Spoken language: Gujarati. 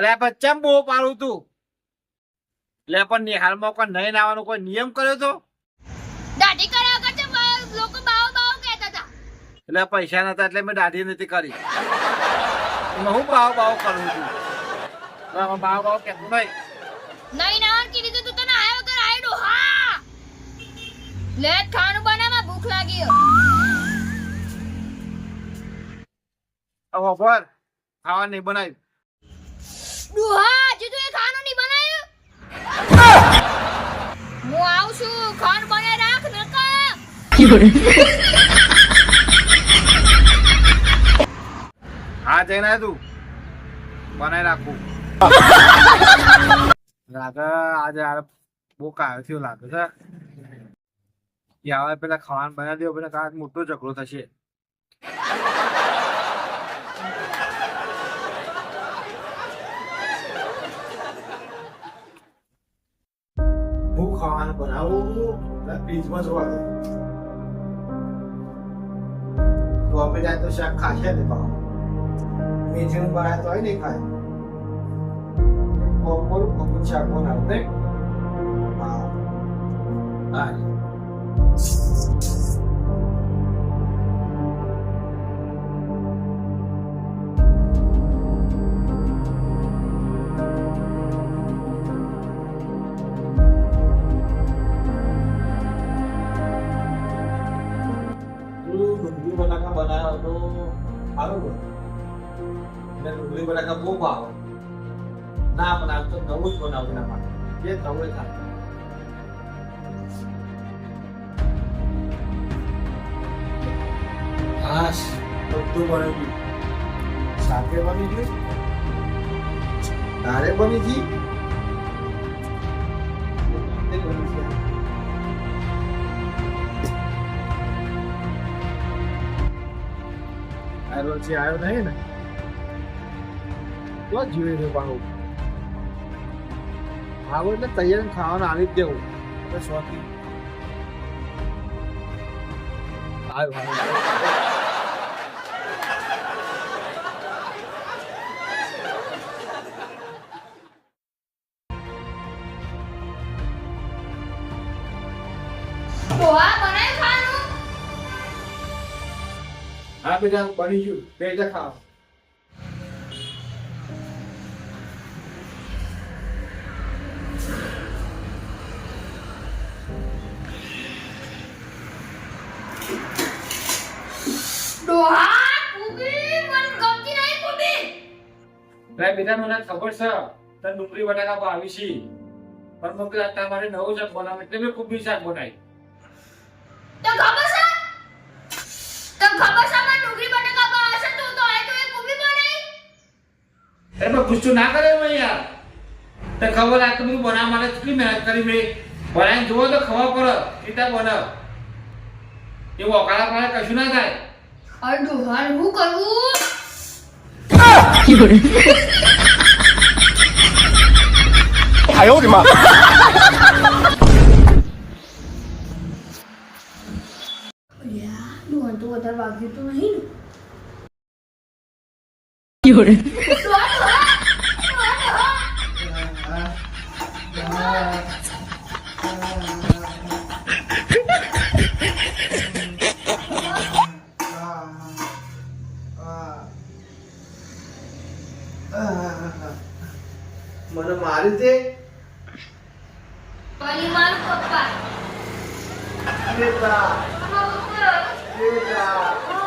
અરે પણ ચમ બહુ પાડું તું? એટલે પણ નિહાલમાં કોઈ નહીં આવવાનો કોઈ નિયમ કર્યો તો? દાઢી કરાવવા કરતા લોકો બાવ બાવ કહેતા હતા. એટલે પૈસા નતા એટલે મેં દાઢી નથી કરી. હું ભાવ ભાવ કરું છું? બાવ ભાવ કહેતું નહીં. નહીં ના કીધી તો તને આવ્યો કર આયડો હા? લે ખાવાનું બનાવવા ભૂખ લાગી. હવે. ખબર ખાવા નહીં બનાવ્યું. ડોહા હજુ તું હું જઈને તું? બનાવી રાખું. લાગે આજે આ બહુ કાયો થયો લાગે છે કે હવે પેલા ખાવાનું બનાવી દો પેલા કાંઈક મોટો ઝઘડો થશે બનાવું ફ્રીજમાં જોવા દે તો અમે જાય તો શાક ખાશે ને પાવ મેથીનું બનાવે તો હોય નહીં ખાય. બપોર બપોર શાક બનાવું બટાકા બનાવ્યો તો સારું બને એટલે ડુંગળી બટાકા બહુ ભાવે. ના બનાવ તો નવું જ બનાવું એના માટે. જે તમે થાય હાશ બધું બની ગયું સાથે બની ગયું? તારે બની ગઈ જે આવ્યો નહીં ને તો જીવી રહ્યો બાહુ આવો એટલે તૈયાર ખાવાનું આવી જ દેવું એટલે શોખી આવ્યો આવ્યો. ડોહા બનાવ્યું ખાવાનું હા બેટા બની ગયું. બેટા ભાઈ બેટા મને ખબર છે. તને ડુંગળી બટાકા આવી છે. પણ મને કીધું તમારે નવું શાક બનાવે એટલે મેં કુબી શાક બનાવી તો ખબર છે તો ખબર છે મને ડુંગળી બટાકા ભાવે છે તું તો આય તો એ કુબી બનાવી અરે પણ ગુસ્સો ના કરે ભાઈ યાર. તો ખબર આ બધું બનાવવા માટે કેટલી મહેનત કરી ભાઈ. બનાવીને જુઓ તો ખબર પડે કેટલા બનાવ. એવું અકાળા પાળા કશું ના થાય. અડધું હાલ હું કરવું વધારે વાગ્યું તો નહીં મને મારી દે. પરી મારું પપ્પા બેટા બેટા